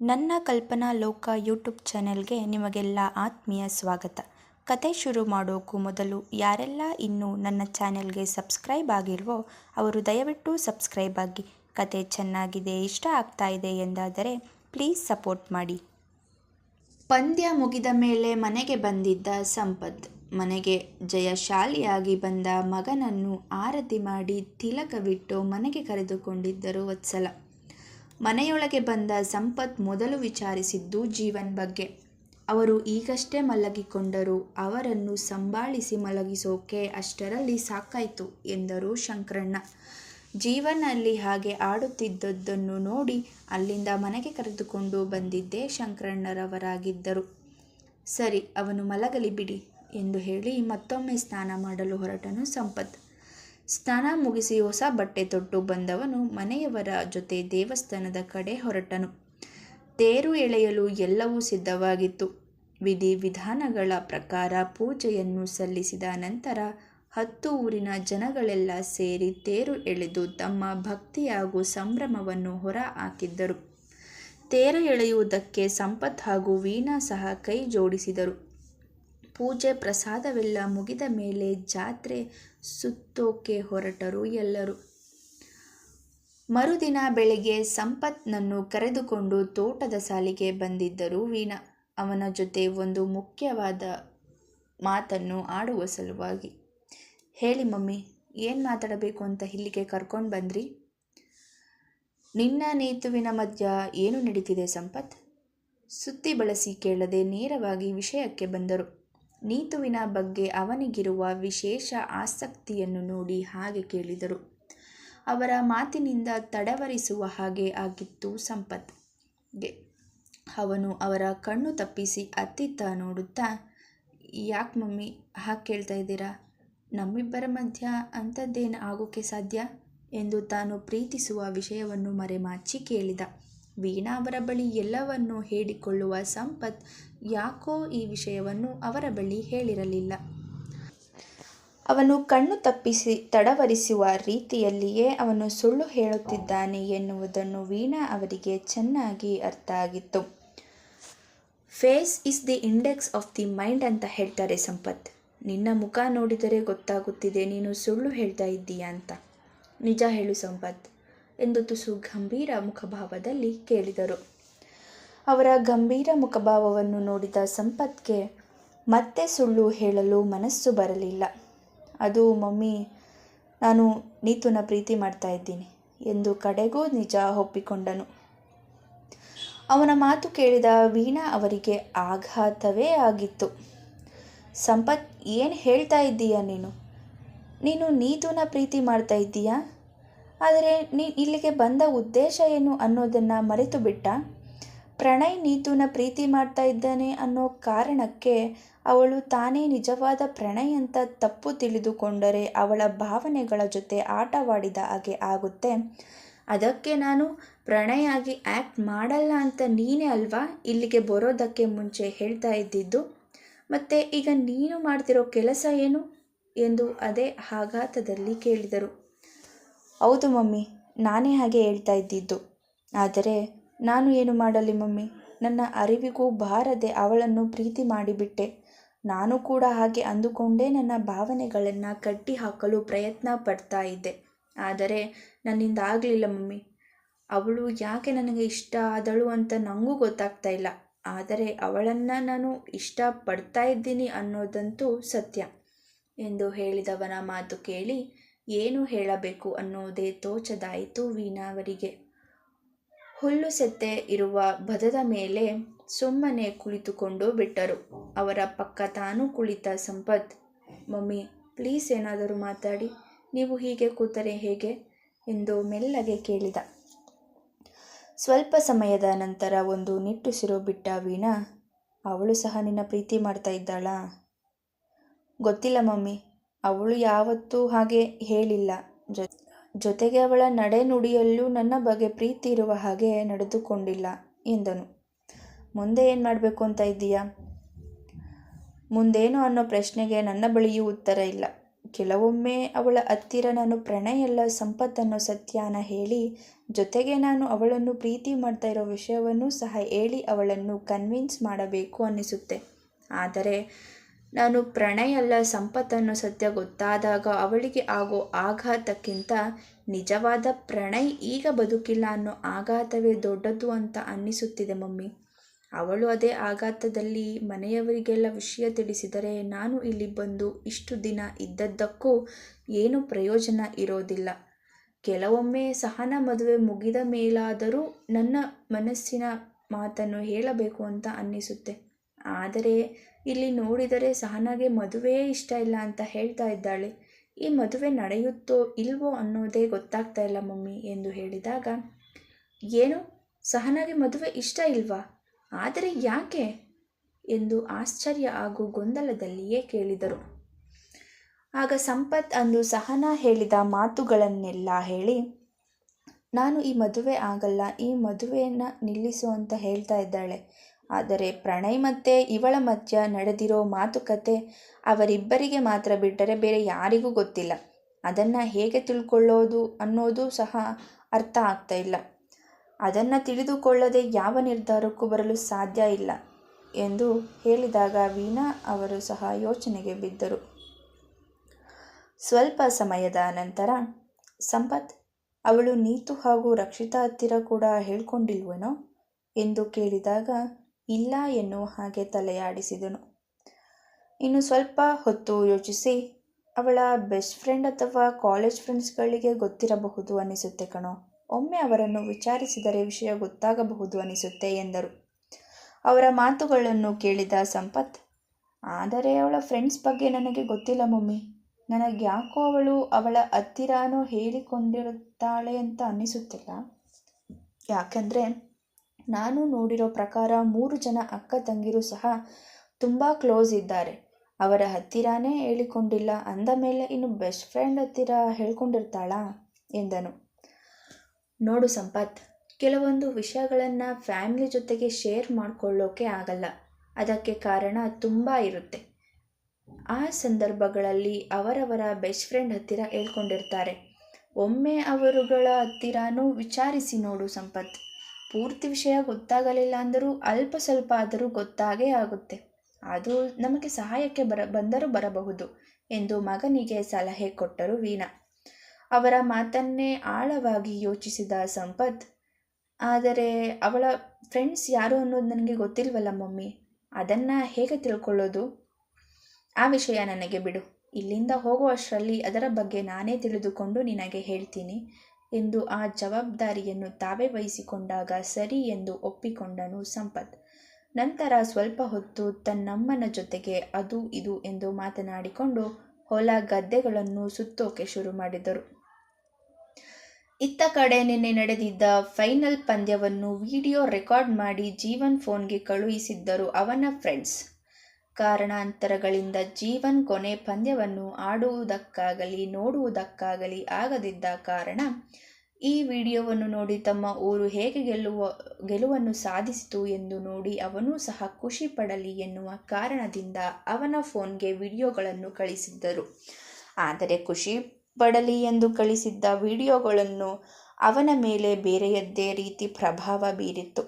ನನ್ನ ಕಲ್ಪನಾ ಲೋಕ ಯೂಟ್ಯೂಬ್ ಚಾನೆಲ್ಗೆ ನಿಮಗೆಲ್ಲ ಆತ್ಮೀಯ ಸ್ವಾಗತ. ಕತೆ ಶುರು ಮಾಡೋಕ್ಕೂ ಮೊದಲು ಯಾರೆಲ್ಲ ಇನ್ನೂ ನನ್ನ ಚಾನೆಲ್ಗೆ ಸಬ್ಸ್ಕ್ರೈಬ್ ಆಗಿಲ್ವೋ ಅವರು ದಯವಿಟ್ಟು ಸಬ್ಸ್ಕ್ರೈಬ್ ಆಗಿ. ಕತೆ ಚೆನ್ನಾಗಿದೆ, ಇಷ್ಟ ಆಗ್ತಾ ಇದೆ ಎಂದಾದರೆ ಪ್ಲೀಸ್ ಸಪೋರ್ಟ್ ಮಾಡಿ. ಪಂದ್ಯ ಮುಗಿದ ಮೇಲೆ ಮನೆಗೆ ಬಂದಿದ್ದ ಸಂಪತ್, ಮನೆಗೆ ಜಯಶಾಲಿಯಾಗಿ ಬಂದ ಮಗನನ್ನು ಆರತಿ ಮಾಡಿ ತಿಲಕವಿಟ್ಟು ಮನೆಗೆ ಕರೆದುಕೊಂಡಿದ್ದರು ವತ್ಸಲ. ಮನೆಯೊಳಗೆ ಬಂದ ಸಂಪತ್ ಮೊದಲು ವಿಚಾರಿಸಿದ್ದು ಜೀವನ್ ಬಗ್ಗೆ. ಅವರು ಈಗಷ್ಟೇ ಮಲಗಿಕೊಂಡರು, ಅವರನ್ನು ಸಂಭಾಳಿಸಿ ಮಲಗಿಸೋಕೆ ಅಷ್ಟರಲ್ಲಿ ಸಾಕಾಯಿತು ಎಂದರು ಶಂಕರಣ್ಣ. ಜೀವನಲ್ಲಿ ಹಾಗೆ ಆಡುತ್ತಿದ್ದದ್ದನ್ನು ನೋಡಿ ಅಲ್ಲಿಂದ ಮನೆಗೆ ಕರೆದುಕೊಂಡು ಬಂದಿದ್ದೇ ಶಂಕರಣ್ಣರವರಾಗಿದ್ದರು. ಸರಿ, ಅವನು ಮಲಗಲಿ ಬಿಡಿ ಎಂದು ಹೇಳಿ ಮತ್ತೊಮ್ಮೆ ಸ್ನಾನ ಮಾಡಲು ಹೊರಟನು ಸಂಪತ್. ಸ್ನಾನ ಮುಗಿಸಿ ಹೊಸ ಬಟ್ಟೆ ತೊಟ್ಟು ಬಂದವನು ಮನೆಯವರ ಜೊತೆ ದೇವಸ್ಥಾನದ ಕಡೆ ಹೊರಟನು. ತೇರು ಎಳೆಯಲು ಎಲ್ಲವೂ ಸಿದ್ಧವಾಗಿತ್ತು. ವಿಧಿ ವಿಧಾನಗಳ ಪ್ರಕಾರ ಪೂಜೆಯನ್ನು ಸಲ್ಲಿಸಿದ ನಂತರ ಹತ್ತು ಊರಿನ ಜನಗಳೆಲ್ಲ ಸೇರಿ ತೇರು ಎಳೆದು ತಮ್ಮ ಭಕ್ತಿ ಹಾಗೂ ಸಂಭ್ರಮವನ್ನು ಹೊರ ಹಾಕಿದ್ದರು. ತೇರು ಎಳೆಯುವುದಕ್ಕೆ ಸಂಪತ್ ಹಾಗೂ ವೀಣಾ ಸಹ ಕೈ ಜೋಡಿಸಿದರು. ಪೂಜೆ ಪ್ರಸಾದವೆಲ್ಲ ಮುಗಿದ ಮೇಲೆ ಜಾತ್ರೆ ಸುತ್ತೋಕೆ ಹೊರಟರು ಎಲ್ಲರೂ. ಮರುದಿನ ಬೆಳಿಗ್ಗೆ ಸಂಪತ್ನನ್ನು ಕರೆದುಕೊಂಡು ತೋಟದ ಸಾಲಿಗೆ ಬಂದಿದ್ದರು ವೀಣಾ. ಅವನ ಜೊತೆ ಒಂದು ಮುಖ್ಯವಾದ ಮಾತನ್ನು ಆಡುವ ಸಲುವಾಗಿ, ಹೇಳಿ ಮಮ್ಮಿ, ಏನು ಮಾತಾಡಬೇಕು ಅಂತ ಇಲ್ಲಿಗೆ ಕರ್ಕೊಂಡು ಬಂದ್ರಿ? ನಿನ್ನ ನೇತುವಿನ ಮಧ್ಯ ಏನು ನಡೀತಿದೆ ಸಂಪತ್? ಸುತ್ತಿ ಬಳಸಿ ಕೇಳದೆ ನೇರವಾಗಿ ವಿಷಯಕ್ಕೆ ಬಂದರು. ನೀತುವಿನ ಬಗ್ಗೆ ಅವನಿಗಿರುವ ವಿಶೇಷ ಆಸಕ್ತಿಯನ್ನು ನೋಡಿ ಹಾಗೆ ಕೇಳಿದರು. ಅವರ ಮಾತಿನಿಂದ ತಡವರಿಸುವ ಹಾಗೆ ಆಗಿತ್ತು ಸಂಪತ್ಗೆ. ಅವನು ಅವರ ಕಣ್ಣು ತಪ್ಪಿಸಿ ಅತ್ತಿತ್ತ ನೋಡುತ್ತಾ, ಯಾಕೆ ಮಮ್ಮಿ, ಹಾಗೆ ಕೇಳ್ತಾ ಇದ್ದೀರಾ? ನಮ್ಮಿಬ್ಬರ ಮಧ್ಯ ಅಂಥದ್ದೇನು ಆಗೋಕ್ಕೆ ಸಾಧ್ಯ? ಎಂದು ತಾನು ಪ್ರೀತಿಸುವ ವಿಷಯವನ್ನು ಮರೆಮಾಚಿ ಕೇಳಿದ. ವೀಣಾ ಅವರ ಬಳಿ ಎಲ್ಲವನ್ನೂ ಹೇಳಿಕೊಳ್ಳುವ ಸಂಪತ್ ಯಾಕೋ ಈ ವಿಷಯವನ್ನು ಅವರ ಬಳಿ ಹೇಳಿರಲಿಲ್ಲ. ಅವನು ಕಣ್ಣು ತಪ್ಪಿಸಿ ತಡವರಿಸುವ ರೀತಿಯಲ್ಲಿಯೇ ಅವನು ಸುಳ್ಳು ಹೇಳುತ್ತಿದ್ದಾನೆ ಎನ್ನುವುದನ್ನು ವೀಣಾ ಅವರಿಗೆ ಚೆನ್ನಾಗಿ ಅರ್ಥ ಆಗಿತ್ತು. Face is the index of the mind ಅಂತ ಹೇಳ್ತಾರೆ ಸಂಪತ್. ನಿನ್ನ ಮುಖ ನೋಡಿದರೆ ಗೊತ್ತಾಗುತ್ತಿದೆ, ನೀನು ಸುಳ್ಳು ಹೇಳ್ತಾ ಇದ್ದೀಯಾ ಅಂತ. ನಿಜ ಹೇಳು ಸಂಪತ್. ಎಂದು ತುಸು ಗಂಭೀರ ಮುಖಭಾವದಲ್ಲಿ ಕೇಳಿದರು. ಅವರ ಗಂಭೀರ ಮುಖಭಾವವನ್ನು ನೋಡಿದ ಸಂಪತ್ಗೆ ಮತ್ತೆ ಸುಳ್ಳು ಹೇಳಲು ಮನಸ್ಸು ಬರಲಿಲ್ಲ. ಅದು ಮಮ್ಮಿ, ನಾನು ನೀತುನ ಪ್ರೀತಿ ಮಾಡ್ತಾ ಇದ್ದೀನಿ ಎಂದು ಕಡೆಗೂ ನಿಜ ಒಪ್ಪಿಕೊಂಡನು. ಅವನ ಮಾತು ಕೇಳಿದ ವೀಣಾ ಅವರಿಗೆ ಆಘಾತವೇ ಆಗಿತ್ತು. ಸಂಪತ್, ಏನು ಹೇಳ್ತಾ ಇದ್ದೀಯಾ ನೀನು? ನೀನು ನೀತುನ ಪ್ರೀತಿ ಮಾಡ್ತಾ ಇದ್ದೀಯಾ? ಆದರೆ ನೀ ಇಲ್ಲಿಗೆ ಬಂದ ಉದ್ದೇಶ ಏನು ಅನ್ನೋದನ್ನು ಮರೆತು ಬಿಟ್ಟ? ಪ್ರಣಯ್ ನೀತುನ ಪ್ರೀತಿ ಮಾಡ್ತಾ ಇದ್ದಾನೆ ಅನ್ನೋ ಕಾರಣಕ್ಕೆ ಅವಳು ತಾನೇ ನಿಜವಾದ ಪ್ರಣಯ್ ಅಂತ ತಪ್ಪು ತಿಳಿದುಕೊಂಡರೆ ಅವಳ ಭಾವನೆಗಳ ಜೊತೆ ಆಟವಾಡಿದ ಹಾಗೆ ಆಗುತ್ತೆ. ಅದಕ್ಕೆ ನಾನು ಪ್ರಣಯ್ ಆಗಿ ಆ್ಯಕ್ಟ್ ಮಾಡಲ್ಲ ಅಂತ ನೀನೇ ಅಲ್ವಾ ಇಲ್ಲಿಗೆ ಬರೋದಕ್ಕೆ ಮುಂಚೆ ಹೇಳ್ತಾ ಇದ್ದಿದ್ದು? ಮತ್ತು ಈಗ ನೀನು ಮಾಡ್ತಿರೋ ಕೆಲಸ ಏನು? ಎಂದು ಅದೇ ಆಘಾತದಲ್ಲಿ ಕೇಳಿದರು. ಹೌದು ಮಮ್ಮಿ, ನಾನೇ ಹಾಗೆ ಹೇಳ್ತಾ ಇದ್ದಿದ್ದು. ಆದರೆ ನಾನು ಏನು ಮಾಡಲಿ ಮಮ್ಮಿ? ನನ್ನ ಅರಿವಿಗೂ ಬಾರದೆ ಅವಳನ್ನು ಪ್ರೀತಿ ಮಾಡಿಬಿಟ್ಟೆ. ನಾನು ಕೂಡ ಹಾಗೆ ಅಂದುಕೊಂಡೇ ನನ್ನ ಭಾವನೆಗಳನ್ನು ಕಟ್ಟಿ ಹಾಕಲು ಪ್ರಯತ್ನ ಪಡ್ತಾ ಇದ್ದೆ. ಆದರೆ ನನ್ನಿಂದ ಆಗಲಿಲ್ಲ ಮಮ್ಮಿ. ಅವಳು ಯಾಕೆ ನನಗೆ ಇಷ್ಟ ಆದಳು ಅಂತ ನನಗೂ ಗೊತ್ತಾಗ್ತಾ ಇಲ್ಲ. ಆದರೆ ಅವಳನ್ನು ನಾನು ಇಷ್ಟಪಡ್ತಾ ಇದ್ದೀನಿ ಅನ್ನೋದಂತೂ ಸತ್ಯ ಎಂದು ಹೇಳಿದವನ ಮಾತು ಕೇಳಿ ಏನು ಹೇಳಬೇಕು ಅನ್ನೋದೇ ತೋಚದಾಯಿತು ವೀಣಾ ಅವರಿಗೆ ಹುಲ್ಲು ಸೆತ್ತೆ ಇರುವ ಬದದ ಮೇಲೆ ಸುಮ್ಮನೆ ಕುಳಿತುಕೊಂಡು ಬಿಟ್ಟರು. ಅವರ ಪಕ್ಕ ತಾನು ಕುಳಿತ ಸಂಪತ್, ಮಮ್ಮಿ ಪ್ಲೀಸ್ ಏನಾದರೂ ಮಾತಾಡಿ. ನೀವು ಹೀಗೆ ಕೂತರೆ ಹೇಗೆ? ಎಂದು ಮೆಲ್ಲಗೆ ಕೇಳಿದ. ಸ್ವಲ್ಪ ಸಮಯದ ನಂತರ ಒಂದು ನಿಟ್ಟುಸಿರು ಬಿಟ್ಟ ವೀಣಾ, ಅವಳು ಸಹ ನಿನ್ನ ಪ್ರೀತಿ ಮಾಡ್ತಾ ಇದ್ದಾಳಾ? ಗೊತ್ತಿಲ್ಲ ಮಮ್ಮಿ. ಅವಳು ಯಾವತ್ತೂ ಹಾಗೆ ಹೇಳಿಲ್ಲ. ಜೊತೆಗೆ ಅವಳ ನಡೆನುಡಿಯಲ್ಲೂ ನನ್ನ ಬಗ್ಗೆ ಪ್ರೀತಿ ಇರುವ ಹಾಗೆ ನಡೆದುಕೊಂಡಿಲ್ಲ ಎಂದನು. ಮುಂದೆ ಏನು ಮಾಡಬೇಕು ಅಂತ ಇದ್ದೀಯಾ? ಮುಂದೇನು ಅನ್ನೋ ಪ್ರಶ್ನೆಗೆ ನನ್ನ ಬಳಿಯೂ ಉತ್ತರ ಇಲ್ಲ. ಕೆಲವೊಮ್ಮೆ ಅವಳ ಹತ್ತಿರ ನಾನು ಪ್ರಣಯ ಎಲ್ಲ ಸಂಪತ್ತನ್ನೋ ಸತ್ಯಾನ ಹೇಳಿ, ಜೊತೆಗೆ ನಾನು ಅವಳನ್ನು ಪ್ರೀತಿ ಮಾಡ್ತಾ ಇರೋ ವಿಷಯವನ್ನೂ ಸಹ ಹೇಳಿ ಅವಳನ್ನು ಕನ್ವಿನ್ಸ್ ಮಾಡಬೇಕು ಅನ್ನಿಸುತ್ತೆ. ಆದರೆ ನಾನು ಪ್ರಣಯಲ್ಲ ಸಂಪತ್ತನ್ನು ಸತ್ಯ ಗೊತ್ತಾದಾಗ ಅವಳಿಗೆ ಆಗೋ ಆಘಾತಕ್ಕಿಂತ ನಿಜವಾದ ಪ್ರಣಯ್ ಈಗ ಬದುಕಿಲ್ಲ ಅನ್ನೋ ಆಘಾತವೇ ದೊಡ್ಡದು ಅಂತ ಅನ್ನಿಸುತ್ತಿದೆ ಮಮ್ಮಿ. ಅವಳು ಅದೇ ಆಘಾತದಲ್ಲಿ ಮನೆಯವರಿಗೆಲ್ಲ ವಿಷಯ ತಿಳಿಸಿದರೆ ನಾನು ಇಲ್ಲಿ ಬಂದು ಇಷ್ಟು ದಿನ ಇದ್ದದ್ದಕ್ಕೂ ಏನು ಪ್ರಯೋಜನ ಇರೋದಿಲ್ಲ. ಕೆಲವೊಮ್ಮೆ ಸಹನ ಮದುವೆ ಮುಗಿದ ಮೇಲಾದರೂ ನನ್ನ ಮನಸ್ಸಿನ ಮಾತನ್ನು ಹೇಳಬೇಕು ಅಂತ ಅನ್ನಿಸುತ್ತೆ. ಆದರೆ ಇಲ್ಲಿ ನೋಡಿದರೆ ಸಹನಾಗೆ ಮದುವೆಯೇ ಇಷ್ಟ ಇಲ್ಲ ಅಂತ ಹೇಳ್ತಾ ಇದ್ದಾಳೆ. ಈ ಮದುವೆ ನಡೆಯುತ್ತೋ ಇಲ್ವೋ ಅನ್ನೋದೇ ಗೊತ್ತಾಗ್ತಾ ಇಲ್ಲ ಮಮ್ಮಿ ಎಂದು ಹೇಳಿದಾಗ, ಏನು? ಸಹನಾಗೆ ಮದುವೆ ಇಷ್ಟ ಇಲ್ವಾ? ಆದರೆ ಯಾಕೆ? ಎಂದು ಆಶ್ಚರ್ಯ ಹಾಗೂ ಗೊಂದಲದಲ್ಲಿಯೇ ಕೇಳಿದರು. ಆಗ ಸಂಪತ್ ಅಂದು ಸಹನಾ ಹೇಳಿದ ಮಾತುಗಳನ್ನೆಲ್ಲ ಹೇಳಿ, ನಾನು ಈ ಮದುವೆ ಆಗಲ್ಲ, ಈ ಮದುವೆಯನ್ನು ನಿಲ್ಲಿಸು ಅಂತ ಹೇಳ್ತಾ ಇದ್ದಾಳೆ. ಆದರೆ ಪ್ರಣಯ್ ಮತ್ತು ಇವಳ ಮಧ್ಯ ನಡೆದಿರೋ ಮಾತುಕತೆ ಅವರಿಬ್ಬರಿಗೆ ಮಾತ್ರ ಬಿಟ್ಟರೆ ಬೇರೆ ಯಾರಿಗೂ ಗೊತ್ತಿಲ್ಲ. ಅದನ್ನು ಹೇಗೆ ತಿಳ್ಕೊಳ್ಳೋದು ಅನ್ನೋದು ಸಹ ಅರ್ಥ ಆಗ್ತಾ ಇಲ್ಲ. ಅದನ್ನು ತಿಳಿದುಕೊಳ್ಳದೆ ಯಾವ ನಿರ್ಧಾರಕ್ಕೂ ಬರಲು ಸಾಧ್ಯ ಇಲ್ಲ ಎಂದು ಹೇಳಿದಾಗ ವೀಣಾ ಅವರು ಸಹ ಯೋಚನೆಗೆ ಬಿದ್ದರು. ಸ್ವಲ್ಪ ಸಮಯದ ನಂತರ, ಸಂಪತ್, ಅವಳು ನೀತು ಹಾಗೂ ರಕ್ಷಿತಾ ಹತ್ತಿರ ಕೂಡ ಹೇಳ್ಕೊಂಡಿಲ್ವನೋ ಎಂದು ಕೇಳಿದಾಗ ಇಲ್ಲ ಎನ್ನುವ ಹಾಗೆ ತಲೆಯಾಡಿಸಿದನು. ಇನ್ನು ಸ್ವಲ್ಪ ಹೊತ್ತು ಯೋಚಿಸಿ, ಅವಳ ಬೆಸ್ಟ್ ಫ್ರೆಂಡ್ ಅಥವಾ ಕಾಲೇಜ್ ಫ್ರೆಂಡ್ಸ್ಗಳಿಗೆ ಗೊತ್ತಿರಬಹುದು ಅನಿಸುತ್ತೆ ಕಣೋ. ಒಮ್ಮೆ ಅವರನ್ನು ವಿಚಾರಿಸಿದರೆ ವಿಷಯ ಗೊತ್ತಾಗಬಹುದು ಅನಿಸುತ್ತೆ ಎಂದರು. ಅವರ ಮಾತುಗಳನ್ನು ಕೇಳಿದ ಸಂಪತ್, ಆದರೆ ಅವಳ ಫ್ರೆಂಡ್ಸ್ ಬಗ್ಗೆ ನನಗೆ ಗೊತ್ತಿಲ್ಲ ಮಮ್ಮಿ. ನನಗೆ ಯಾಕೋ ಅವಳು ಅವಳ ಹತ್ತಿರನೂ ಹೇಳಿಕೊಂಡಿರುತ್ತಾಳೆ ಅಂತ ಅನ್ನಿಸುತ್ತಿಲ್ಲ ಯಾಕಂದರೆ ನಾನು ನೋಡಿರೋ ಪ್ರಕಾರ ಮೂರು ಜನ ಅಕ್ಕ ತಂಗಿರು ಸಹ ತುಂಬ ಕ್ಲೋಸ್ ಇದ್ದಾರೆ. ಅವರ ಹತ್ತಿರನೇ ಹೇಳಿಕೊಂಡಿಲ್ಲ, ಅಂದ ಮೇಲೆ ಇನ್ನು ಬೆಸ್ಟ್ ಫ್ರೆಂಡ್ ಹತ್ತಿರ ಹೇಳ್ಕೊಂಡಿರ್ತಾಳಾ? ಎಂದನು. ನೋಡು ಸಂಪತ್, ಕೆಲವೊಂದು ವಿಷಯಗಳನ್ನು ಫ್ಯಾಮಿಲಿ ಜೊತೆಗೆ ಶೇರ್ ಮಾಡಿಕೊಳ್ಳೋಕೆ ಆಗಲ್ಲ. ಅದಕ್ಕೆ ಕಾರಣ ತುಂಬ ಇರುತ್ತೆ. ಆ ಸಂದರ್ಭಗಳಲ್ಲಿ ಅವರವರ ಬೆಸ್ಟ್ ಫ್ರೆಂಡ್ ಹತ್ತಿರ ಹೇಳ್ಕೊಂಡಿರ್ತಾರೆ. ಒಮ್ಮೆ ಅವರುಗಳ ಹತ್ತಿರನೂ ವಿಚಾರಿಸಿ ನೋಡು ಸಂಪತ್. ಪೂರ್ತಿ ವಿಷಯ ಗೊತ್ತಾಗಲಿಲ್ಲ ಅಂದರೂ ಅಲ್ಪ ಸ್ವಲ್ಪ ಆದರೂ ಗೊತ್ತಾಗೇ ಆಗುತ್ತೆ. ಅದು ನಮಗೆ ಸಹಾಯಕ್ಕೆ ಬರ, ಬಂದರೂ ಬರಬಹುದು ಎಂದು ಮಗನಿಗೆ ಸಲಹೆ ಕೊಟ್ಟರು ವೀಣಾ. ಅವರ ಮಾತನ್ನೇ ಆಳವಾಗಿ ಯೋಚಿಸಿದ ಸಂಪತ್, ಆದರೆ ಅವಳ ಫ್ರೆಂಡ್ಸ್ ಯಾರು ಅನ್ನೋದು ನನಗೆ ಗೊತ್ತಿಲ್ವಲ್ಲ ಮಮ್ಮಿ, ಅದನ್ನು ಹೇಗೆ ತಿಳ್ಕೊಳ್ಳೋದು? ಆ ವಿಷಯ ನನಗೆ ಬಿಡು. ಇಲ್ಲಿಂದ ಹೋಗುವಷ್ಟರಲ್ಲಿ ಅದರ ಬಗ್ಗೆ ನಾನೇ ತಿಳಿದುಕೊಂಡು ನಿನಗೆ ಹೇಳ್ತೀನಿ. ಎಂದು ಆ ಜವಾಬ್ದಾರಿಯನ್ನು ತಾವೇ ವಹಿಸಿಕೊಂಡಾಗ ಸರಿ ಎಂದು ಒಪ್ಪಿಕೊಂಡನು ಸಂಪತ್. ನಂತರ ಸ್ವಲ್ಪ ಹೊತ್ತು ತನ್ನಮ್ಮನ ಜೊತೆಗೆ, ಅದು ಇದು ಎಂದು ಮಾತನಾಡಿಕೊಂಡು ಹೊಲ ಗದ್ದೆಗಳನ್ನು ಸುತ್ತೋಕೆ ಶುರು ಮಾಡಿದರು. ಇತ್ತ ಕಡೆ ನಿನ್ನೆ ನಡೆದಿದ್ದ ಫೈನಲ್ ಪಂದ್ಯವನ್ನು ವಿಡಿಯೋ ರೆಕಾರ್ಡ್ ಮಾಡಿ ಜೀವನ್ ಫೋನ್ಗೆ ಕಳುಹಿಸಿದ್ದರು ಅವನ ಫ್ರೆಂಡ್ಸ್. ಕಾರಣಾಂತರಗಳಿಂದ ಜೀವನ್ ಕೊನೆ ಪಂದ್ಯವನ್ನು ಆಡುವುದಕ್ಕಾಗಲಿ, ನೋಡುವುದಕ್ಕಾಗಲಿ ಆಗದಿದ್ದ ಕಾರಣ ಈ ವಿಡಿಯೋವನ್ನು ನೋಡಿ ತಮ್ಮ ಊರು ಹೇಗೆ ಗೆಲ್ಲುವ, ಗೆಲುವನ್ನು ಸಾಧಿಸಿತು ಎಂದು ನೋಡಿ ಅವನೂ ಸಹ ಖುಷಿ ಪಡಲಿ ಎನ್ನುವ ಕಾರಣದಿಂದ ಅವನ ಫೋನ್ಗೆ ವಿಡಿಯೋಗಳನ್ನು ಕಳಿಸಿದ್ದರು. ಆದರೆ ಖುಷಿ ಪಡಲಿ ಎಂದು ಕಳಿಸಿದ್ದ ವಿಡಿಯೋಗಳನ್ನು ಅವನ ಮೇಲೆ ಬೇರೆಯದ್ದೇ ರೀತಿ ಪ್ರಭಾವ ಬೀರಿತ್ತು.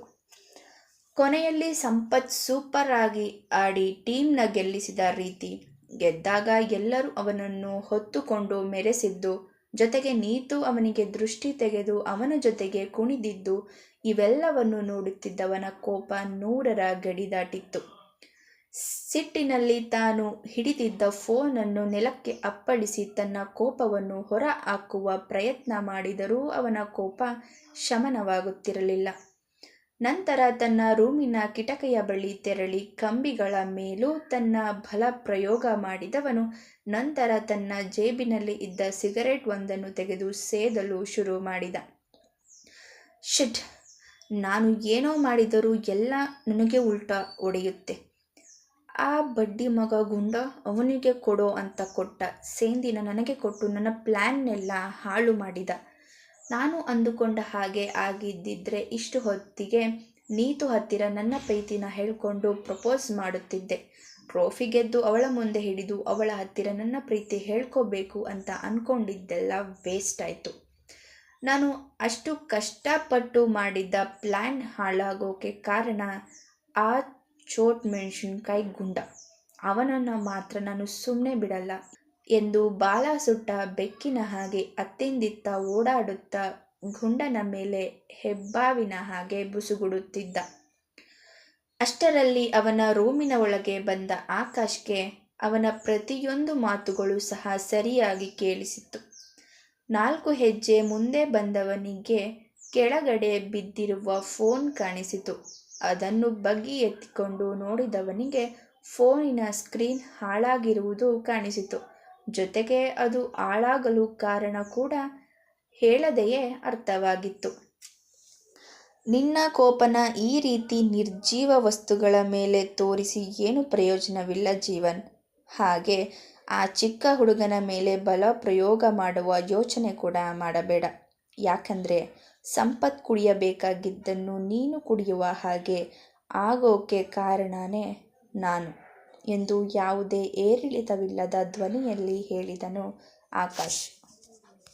ಕೊನೆಯಲ್ಲಿ ಸಂಪತ್ ಸೂಪರ್ ಆಗಿ ಆಡಿ ಟೀಮ್ನ ಗೆಲ್ಲಿಸಿದ ರೀತಿ ಗೆದ್ದಾಗ ಎಲ್ಲರೂ ಅವನನ್ನು ಹೊತ್ತುಕೊಂಡು ಮೆರೆಸಿದ್ದು, ಜೊತೆಗೆ ನೀತು ಅವನಿಗೆ ದೃಷ್ಟಿ ತೆಗೆದು ಅವನ ಜೊತೆಗೆ ಕುಣಿದಿದ್ದು, ಇವೆಲ್ಲವನ್ನು ನೋಡುತ್ತಿದ್ದವನ ಕೋಪ ನೂರರ ಗಡಿ ದಾಟಿತ್ತು. ಸಿಟ್ಟಿನಲ್ಲಿ ತಾನು ಹಿಡಿದಿದ್ದ ಫೋನನ್ನು ನೆಲಕ್ಕೆ ಅಪ್ಪಳಿಸಿ ತನ್ನ ಕೋಪವನ್ನು ಹೊರ ಹಾಕುವ ಪ್ರಯತ್ನ ಮಾಡಿದರೂ ಅವನ ಕೋಪ ಶಮನವಾಗುತ್ತಿರಲಿಲ್ಲ. ನಂತರ ತನ್ನ ರೂಮಿನ ಕಿಟಕಿಯ ಬಳಿ ತೆರಳಿ ಕಂಬಿಗಳ ಮೇಲೂ ತನ್ನ ಬಲ ಪ್ರಯೋಗ ಮಾಡಿದವನು. ನಂತರ ತನ್ನ ಜೇಬಿನಲ್ಲಿ ಇದ್ದ ಸಿಗರೇಟ್ ಒಂದನ್ನು ತೆಗೆದು ಸೇದಲು ಶುರು ಮಾಡಿದ. ಶಿಟ್ ನಾನು ಏನೋ ಮಾಡಿದರೂ ಎಲ್ಲ ನನಗೆ ಉಲ್ಟಾ ಒಡೆಯುತ್ತೆ ಆ ಬಡ್ಡಿ ಮಗ ಗುಂಡ ಅವನಿಗೆ ಕೊಡೋ ಅಂತ ಕೊಟ್ಟ. ಸೇಂದಿನ ನನಗೆ ಕೊಟ್ಟು ನನ್ನ ಪ್ಲ್ಯಾನ್ನೆಲ್ಲ ಹಾಳು ಮಾಡಿದ. ನಾನು ಅಂದುಕೊಂಡ ಹಾಗೆ ಆಗಿದ್ದಿದ್ರೆ ಇಷ್ಟು ಹೊತ್ತಿಗೆ ನೀತು ಹತ್ತಿರ ನನ್ನ ಪ್ರೀತಿನ ಹೇಳಿಕೊಂಡು ಪ್ರಪೋಸ್ ಮಾಡುತ್ತಿದ್ದೆ. ಟ್ರೋಫಿ ಗೆದ್ದು ಅವಳ ಮುಂದೆ ಹಿಡಿದು ಅವಳ ಹತ್ತಿರ ನನ್ನ ಪ್ರೀತಿ ಹೇಳ್ಕೋಬೇಕು ಅಂತ ಅಂದ್ಕೊಂಡಿದ್ದೆಲ್ಲ ವೇಸ್ಟ್ ಆಯಿತು. ನಾನು ಅಷ್ಟು ಕಷ್ಟಪಟ್ಟು ಮಾಡಿದ್ದ ಪ್ಲ್ಯಾನ್ ಹಾಳಾಗೋಕೆ ಕಾರಣ ಆ ಚೋಟ್ ಮೆಣಸಿನ್ಕಾಯಿ ಗುಂಡ. ಅವನನ್ನು ಮಾತ್ರ ನಾನು ಸುಮ್ಮನೆ ಬಿಡಲ್ಲ. ಎಂದು ಬಾಲ ಸುಟ್ಟ ಬೆಕ್ಕಿನ ಹಾಗೆ ಅತ್ತಿಂದಿತ್ತ ಓಡಾಡುತ್ತಾ ಗುಂಡನ ಮೇಲೆ ಹೆಬ್ಬಾವಿನ ಹಾಗೆ ಬುಸುಗುಡುತ್ತಿದ್ದ. ಅಷ್ಟರಲ್ಲಿ ಅವನ ರೂಮಿನ ಒಳಗೆ ಬಂದ ಆಕಾಶ್ಗೆ ಅವನ ಪ್ರತಿಯೊಂದು ಮಾತುಗಳು ಸಹ ಸರಿಯಾಗಿ ಕೇಳಿಸಿತ್ತು. ನಾಲ್ಕು ಹೆಜ್ಜೆ ಮುಂದೆ ಬಂದವನಿಗೆ ಕೆಳಗಡೆ ಬಿದ್ದಿರುವ ಫೋನ್ ಕಾಣಿಸಿತು. ಅದನ್ನು ಬಗ್ಗಿ ಎತ್ತಿಕೊಂಡು ನೋಡಿದವನಿಗೆ ಫೋನಿನ ಸ್ಕ್ರೀನ್ ಹಾಳಾಗಿರುವುದು ಕಾಣಿಸಿತು. ಜೊತೆಗೆ ಅದು ಹಾಳಾಗಲು ಕಾರಣ ಕೂಡ ಹೇಳದೆಯೇ ಅರ್ಥವಾಗಿತ್ತು. ನಿನ್ನ ಕೋಪನ ಈ ರೀತಿ ನಿರ್ಜೀವ ವಸ್ತುಗಳ ಮೇಲೆ ತೋರಿಸಿ ಏನು ಪ್ರಯೋಜನವಿಲ್ಲ ಜೀವನ್. ಹಾಗೆ ಆ ಚಿಕ್ಕ ಹುಡುಗನ ಮೇಲೆ ಬಲ ಪ್ರಯೋಗ ಮಾಡುವ ಯೋಚನೆ ಕೂಡ ಮಾಡಬೇಡ. ಯಾಕಂದರೆ ಸಂಪತ್ ಕುಡಿಯಬೇಕಾಗಿದ್ದನ್ನು ನೀನು ಕುಡಿಯುವ ಹಾಗೆ ಆಗೋಕೆ ಕಾರಣನೇ ನಾನು. ಎಂದು ಯಾವುದೇ ಏರಿಳಿತವಿಲ್ಲದ ಧ್ವನಿಯಲ್ಲಿ ಹೇಳಿದನು. ಆಕಾಶ್